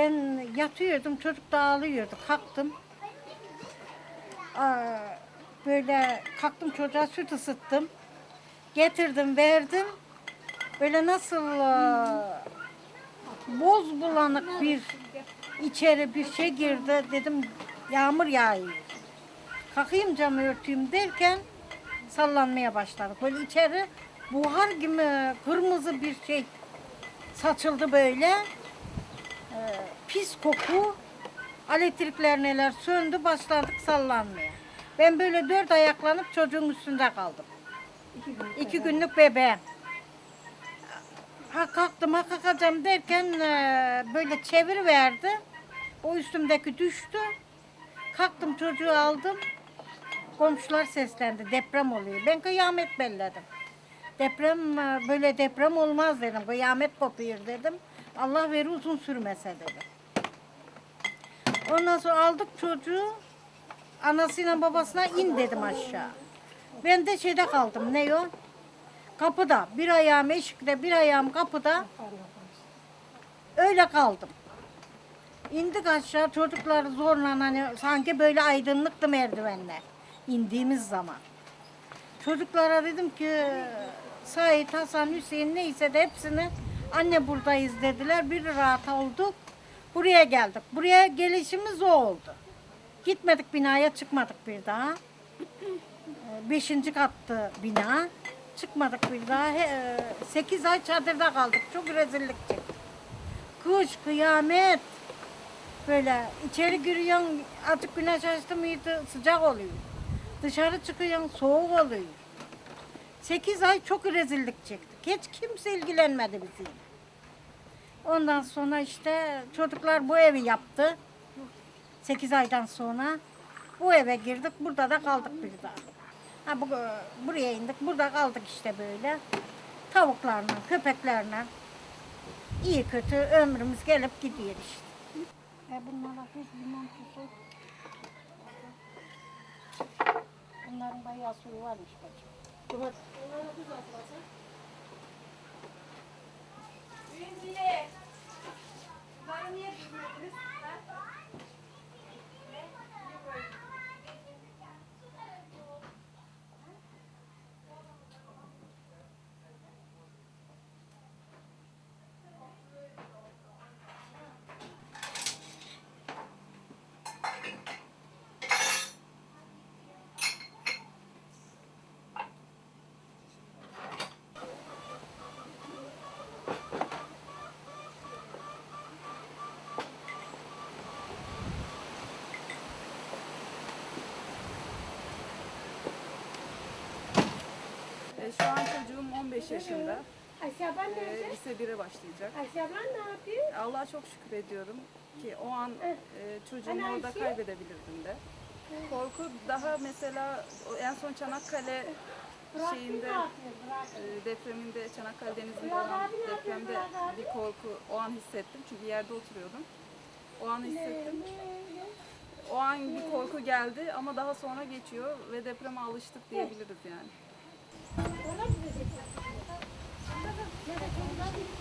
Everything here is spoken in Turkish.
Ben yatıyordum, çocuk da ağlıyordu. Kalktım. Böyle kalktım çocuğa süt ısıttım. Getirdim, verdim. Böyle nasıl aa, boz bulanık bir içeri bir şey girdi. Dedim yağmur yağıyor. Kalkayım camı örteyim derken sallanmaya başladı. Böyle içeri buhar gibi kırmızı bir şey saçıldı böyle. Ee, pis koku. Elektrikler neler söndü başladık sallanmaya. Ben böyle dört ayaklanıp çocuğun üstünde kaldım. İki günlük bebeğim. Ha kalktım ha kalkacağım derken e, böyle çevir verdi. O üstümdeki düştü. Kalktım çocuğu aldım. Komşular seslendi. Deprem oluyor. Ben kıyamet belledim. Deprem e, böyle deprem olmaz dedim. Kıyamet kopuyor dedim. Allah veri uzun sürmese dedim. Ondan sonra aldık çocuğu. Anasıyla babasına in dedim aşağı. Ben de şeyde kaldım. Ne o? Kapıda. Bir ayağım eşikte, bir ayağım kapıda. Öyle kaldım. İndik aşağı çocuklar zorla hani sanki böyle aydınlıktı merdivenler. indiğimiz zaman. Çocuklara dedim ki Sait, Hasan, Hüseyin neyse de hepsini anne buradayız dediler. Bir rahat olduk. Buraya geldik. Buraya gelişimiz o oldu. Gitmedik binaya çıkmadık bir daha. Ee, Beşinci kattı bina. Çıkmadık bir daha. E, Sekiz ay çadırda kaldık. Çok rezillik çektik. Kış, kıyamet. Böyle içeri giriyorsun, azıcık güneş açtı mıydı sıcak oluyor. Dışarı çıkıyorsun, soğuk oluyor. Sekiz ay çok rezillik çektik. Hiç kimse ilgilenmedi bizimle. Ondan sonra işte çocuklar bu evi yaptı. Sekiz aydan sonra bu eve girdik. Burada da kaldık bir daha. Ha, bu, buraya indik. Burada kaldık işte böyle. Tavuklarla, köpeklerle. iyi kötü ömrümüz gelip gidiyor işte. E bunlara hiç limon tuzu. Bunların bayağı suyu varmış bacım. E, Şu an çocuğum 15 yaşında. Ayşe ablan E, nerede? Lise 1'e başlayacak. Ayşe ablan ne yapıyor? Allah'a çok şükür ediyorum ki o an e, çocuğumu Ana orada Ayşe. kaybedebilirdim de. Korku daha mesela en son Çanakkale şeyinde e, depreminde Çanakkale Denizi'nde olan depremde bir korku o an hissettim. Çünkü yerde oturuyordum. O an hissettim. O an bir korku geldi ama daha sonra geçiyor ve depreme alıştık diyebiliriz yani. Thank you.